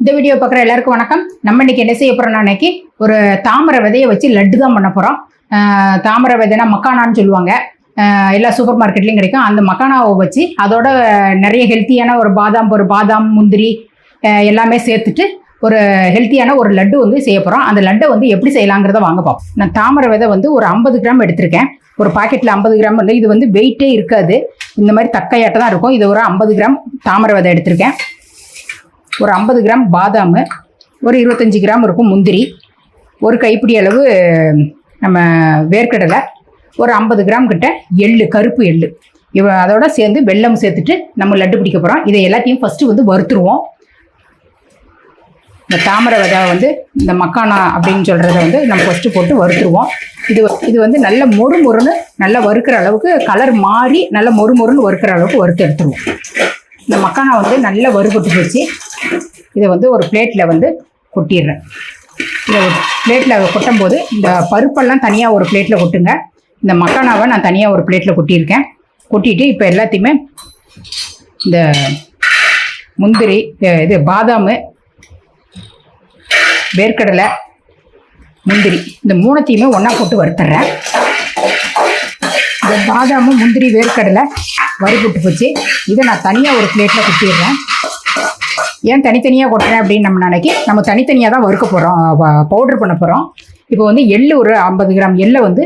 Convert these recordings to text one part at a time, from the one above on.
இந்த வீடியோ பார்க்குற எல்லாருக்கும் வணக்கம். நம்ம இன்னைக்கு என்ன செய்ய போகிறோம்னா இன்னைக்கு ஒரு தாமரை விதையை வச்சு லட்டு தான் பண்ண போகிறோம் தாமரை விதைனா மக்கானான்னு சொல்லுவாங்க. எல்லா சூப்பர் மார்க்கெட்லையும் கிடைக்கும். அந்த மக்கானாவை வச்சு அதோட நிறைய ஹெல்த்தியான ஒரு பாதாம் ஒரு பாதாம் முந்திரி எல்லாமே சேர்த்துட்டு ஒரு ஹெல்த்தியான ஒரு லட்டு வந்து செய்ய போகிறோம் அந்த லட்டை வந்து எப்படி செய்யலாங்கிறத வாங்க பார்ப்போம் நான் தாமரை விதை வந்து ஒரு ஐம்பது கிராம் எடுத்திருக்கேன். ஒரு பாக்கெட்டில் ஐம்பது கிராம் வந்து இது வந்து வெயிட்டே இருக்காது. இந்த மாதிரி தக்கையாட்ட தான் இருக்கும். இது ஒரு ஐம்பது கிராம் தாமரை விதை எடுத்திருக்கேன். ஒரு ஐம்பது கிராம் பாதாம் ஒரு இருபத்தஞ்சி கிராம் இருக்கும் முந்திரி ஒரு கைப்பிடி அளவு நம்ம வேர்க்கடலை ஒரு ஐம்பது கிராம் கிட்ட எள்ளு கருப்பு எள்ளு. இவ அதோட சேர்ந்து வெல்லம் சேர்த்துட்டு நம்ம லட்டு பிடிக்க போகிறோம் இதை எல்லாத்தையும் ஃபஸ்ட்டு வந்து வறுத்துருவோம். இந்த தாமரை விதை வந்து இந்த மக்கானா அப்படின்னு சொல்கிறத வந்து நம்ம ஃபஸ்ட்டு போட்டு வறுத்துருவோம். இது வ- இது வந்து நல்ல மொறு மொறுன்னு நல்லா வறுக்கிற அளவுக்கு கலர் மாறி நல்ல மொறு மொறுன்னு வறுக்கிற அளவுக்கு வறுத்து எடுத்துருவோம். இந்த மக்கானா வந்து நல்லா வறுபட்டு போச்சு. இதை வந்து ஒரு பிளேட்டில் வந்து கொட்டிடுறேன். இதை ஒரு பிளேட்டில் கொட்டும் போது இந்த பருப்பெல்லாம் தனியாக ஒரு பிளேட்டில் கொட்டுங்க. இந்த மக்கானாவை நான் தனியாக ஒரு பிளேட்டில் கொட்டியிருக்கேன். கொட்டிட்டு இப்போ எல்லாத்தையுமே இந்த முந்திரி இது பாதாம் வேர்க்கடலை முந்திரி இந்த மூணத்தையுமே ஒன்றா போட்டு வறுத்துறேன் இந்த பாதாமும் முந்திரி வேர்க்கடலை வறுபட்டு போச்சு. இதை நான் தனியாக ஒரு பிளேட்டில் கொட்டிடுறேன் ஏன் தனித்தனியாக கொட்டுறேன் அப்படின்னு நம்ம நினைக்கி நம்ம தனித்தனியாக தான் வறுக்க போகிறோம் பவுடர் பண்ண போகிறோம் இப்போ வந்து எள்ளு ஒரு ஐம்பது கிராம் எள்ளை வந்து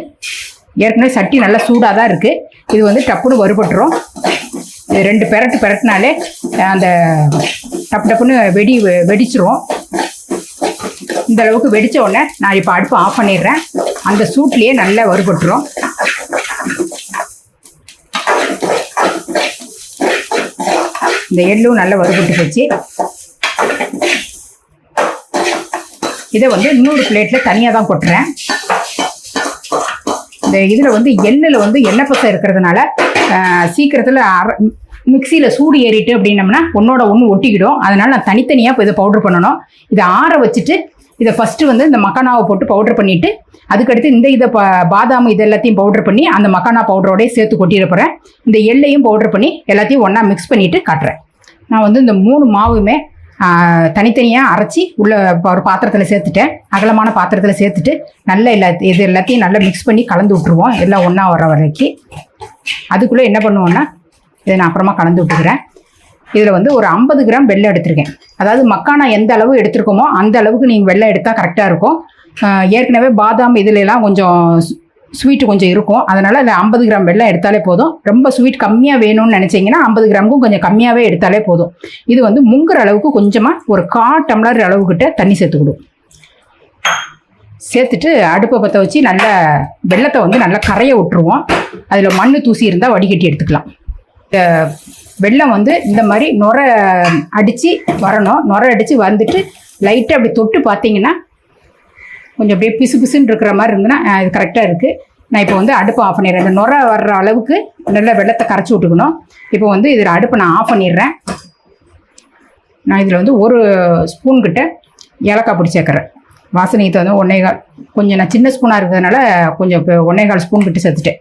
ஏற்கனவே சட்டி நல்லா சூடாக தான் இருக்குது இது வந்து டப்புன்னு வறுபட்டுரும். ரெண்டு பெரட்டு பெரட்டினாலே அந்த டப்பு டப்புன்னு வெடி வெடிச்சிரும். இந்த அளவுக்கு வெடிச்ச உடனே நான் இப்போ அடுப்பு ஆஃப் பண்ணிடுறேன். அந்த சூட்லேயே நல்லா வறுபட்டுரும். இந்த எள்ளும் நல்லா வறுபட்டு வச்சு இதை வந்து இன்னொரு பிளேட்டில் தனியாக தான் கொட்டுறேன். இந்த இதில் வந்து எள்ளில் வந்து எண்ணெய் பசை இருக்கிறதுனால சீக்கிரத்தில் அர மிக்சியில் சூடு ஏறிட்டு அப்படின்னம்னா ஒன்றோட ஒன்று ஒட்டிக்கிடும். அதனால் நான் தனித்தனியாக இப்போ இதை பவுடர் பண்ணணும். இதை ஆற வச்சுட்டு இதை ஃபஸ்ட்டு வந்து இந்த மக்கானாவை போட்டு பவுடர் பண்ணிவிட்டு அதுக்கடுத்து இந்த இதை ப பாதாம் இது எல்லாத்தையும் பவுடர் பண்ணி அந்த மக்கானா பவுடரோடய சேர்த்து கொட்டிட போகிறேன் இந்த எள்ளையும் பவுடர் பண்ணி எல்லாத்தையும் ஒன்றா மிக்ஸ் பண்ணிவிட்டு காட்டுறேன். நான் வந்து இந்த மூணு மாவுமே தனித்தனியாக அரைச்சி உள்ள ப- ஒரு பாத்திரத்தில் சேர்த்துட்டேன். அகலமான பாத்திரத்தில் சேர்த்துட்டு நல்ல எல்லா இது எல்லாத்தையும் நல்லா மிக்ஸ் பண்ணி கலந்து விட்ருவோம் எல்லாம் ஒன்றா வர வரைக்கும் அதுக்குள்ளே என்ன பண்ணுவோன்னா இதை நான் அப்புறமா கலந்து விட்டுக்கிறேன். இதில் வந்து ஒரு ஐம்பது கிராம் வெள்ளை எடுத்திருக்கேன். அதாவது மக்கானா எந்த அளவு எடுத்திருக்கோமோ அந்த அளவுக்கு நீங்கள் வெள்ளை எடுத்தால் கரெக்டாக இருக்கும். ஏற்கனவே பாதாம் இதுலலாம் கொஞ்சம் ஸ்வீட்டு கொஞ்சம் இருக்கும். அதனால் அந்த ஐம்பது கிராம் வெள்ளம் எடுத்தாலே போதும். ரொம்ப ஸ்வீட் கம்மியாக வேணும்னு நினச்சிங்கன்னா ஐம்பது கிராமுக்கும் கொஞ்சம் கம்மியாகவே எடுத்தாலே போதும். இது வந்து முங்குற அளவுக்கு கொஞ்சமாக ஒரு கா டம்ளர் அளவுக்கிட்ட தண்ணி சேர்த்துக்கிடும் சேர்த்துட்டு அடுப்பை பற்ற வச்சு நல்ல வெள்ளத்தை வந்து நல்லா கரைய விட்டுருவோம். அதில் மண் தூசி இருந்தால் வடிகட்டி எடுத்துக்கலாம். வெள்ளம் வந்து இந்த மாதிரி நுர அடித்து வரணும். நுர அடித்து வந்துட்டு லைட்டாக அப்படி தொட்டு பார்த்தீங்கன்னா கொஞ்சம் அப்படியே பிசு பிசுன்னு இருக்கிற மாதிரி இருந்ததுன்னா இது கரெக்டாக இருக்குது நான் இப்போ வந்து அடுப்பை ஆஃப் பண்ணிடுறேன். இந்த நுர வர்ற அளவுக்கு நல்லா வெள்ளத்தை கரைச்சி விட்டுக்கணும். இப்போ வந்து இதில் அடுப்பை நான் ஆஃப் பண்ணிடுறேன். நான் இதில் வந்து ஒரு ஸ்பூன் கிட்ட ஏலக்காய் பொடி சேர்க்குறேன். வாசனைக்கு வந்து ஒன்றே கால் கொஞ்சம் நான் சின்ன ஸ்பூனாக இருக்கிறதுனால கொஞ்சம் இப்போ ஒன்றே கால் ஸ்பூன் கிட்ட சேர்த்துட்டேன்.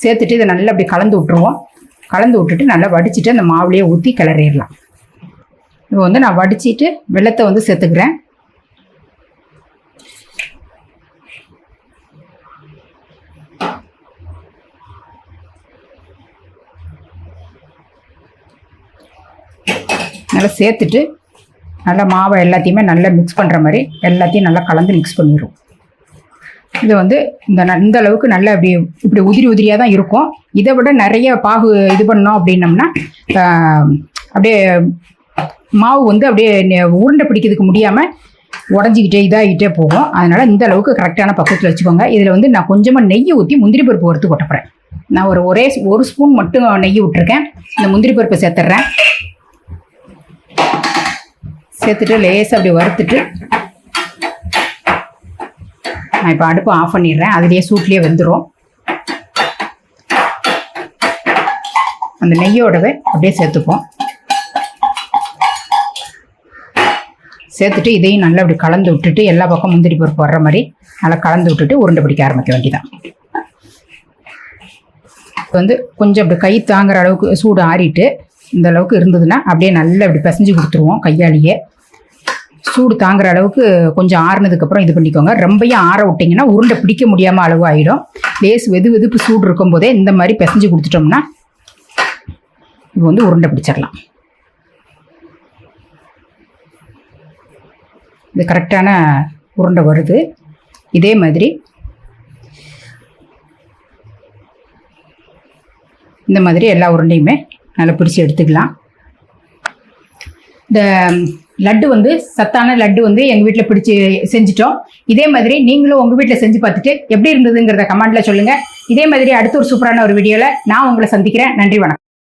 சேர்த்துட்டு இதை நல்லா அப்படி கலந்து விட்ருவோம் கலந்து விட்டுட்டு நல்லா வடிச்சிட்டு அந்த மாவுலேயே ஊற்றி கிளறிடலாம். இப்போ வந்து நான் வடிச்சிட்டு வெள்ளத்தை வந்து சேர்த்துக்கிறேன். நல்லா சேர்த்துட்டு நல்லா மாவை எல்லாத்தையுமே நல்லா மிக்ஸ் பண்ணுற மாதிரி எல்லாத்தையும் நல்லா கலந்து மிக்ஸ் பண்ணிடுவோம் இது வந்து இந்த ந- இந்த அளவுக்கு நல்லா இப்படி இப்படி உதிரி உதிரியாக தான் இருக்கும். இதை விட நிறைய பாகு இது பண்ணோம் அப்படின்னம்னா அப்படியே மாவு வந்து அப்படியே உருண்டை பிடிக்கிறதுக்கு முடியாமல் உடஞ்சிக்கிட்டே இதாகிட்டே போகும். அதனால் இந்த அளவுக்கு கரெக்டான பக்கத்தில் வச்சுக்கோங்க. இதில் வந்து நான் கொஞ்சமாக நெய்யை ஊற்றி முந்திரி பருப்பு வறுத்து கொட்டப்படுறேன் நான் ஒரு ஒரே ஒரு ஸ்பூன் மட்டும் நெய் விட்டுருக்கேன். இந்த முந்திரி பருப்பை சேர்த்துட்றேன் சேர்த்துட்டு லேசாக அப்படி வறுத்துட்டு நான் இப்போ அடுப்பு ஆஃப் பண்ணிடுறேன். அதுலேயே சூட்லேயே வெந்துடும் அந்த நெய்யோடவே அப்படியே சேர்த்துப்போம். சேர்த்துட்டு இதையும் நல்லா அப்படி கலந்து விட்டுட்டு எல்லா பக்கம் முந்திரி பருப்பு வர்ற மாதிரி நல்லா கலந்து விட்டுட்டு உருண்டை பிடிக்க ஆரம்பிக்க வேண்டியதான் வந்து கொஞ்சம் அப்படி கை தாங்குற அளவுக்கு சூடு ஆறிட்டு இந்த அளவுக்கு இருந்ததுன்னா அப்படியே நல்லா இப்படி பிசைஞ்சு கொடுத்துருவோம் கையாலேயே. சூடு தாங்குற அளவுக்கு கொஞ்சம் ஆறுனதுக்கப்புறம் இது பண்ணிக்கோங்க. ரொம்பையும் ஆற விட்டிங்கன்னா உருண்டை பிடிக்க முடியாமல் அளவு ஆகிடும் லேஸ் வெது வெதுப்பு சூடு இருக்கும்போதே இந்த மாதிரி பிசைஞ்சு கொடுத்துட்டோம்னா இது வந்து உருண்டை பிடிச்சிடலாம் இது கரெக்டான உருண்டை வருது. இதே மாதிரி இந்த மாதிரி எல்லா உருண்டையுமே நல்லா பிடிச்சி எடுத்துக்கலாம். இந்த லட்டு வந்து சத்தான லட்டு வந்து எங்கள் வீட்டில் பிடிச்சி செஞ்சிட்டோம். இதே மாதிரி நீங்களும் உங்கள் வீட்டில் செஞ்சு பார்த்துட்டு எப்படி இருந்ததுங்கிறத கமெண்ட்டில் சொல்லுங்கள் இதே மாதிரி அடுத்த ஒரு சூப்பரான ஒரு வீடியோவில் நான் உங்களை சந்திக்கிறேன். நன்றி வணக்கம்.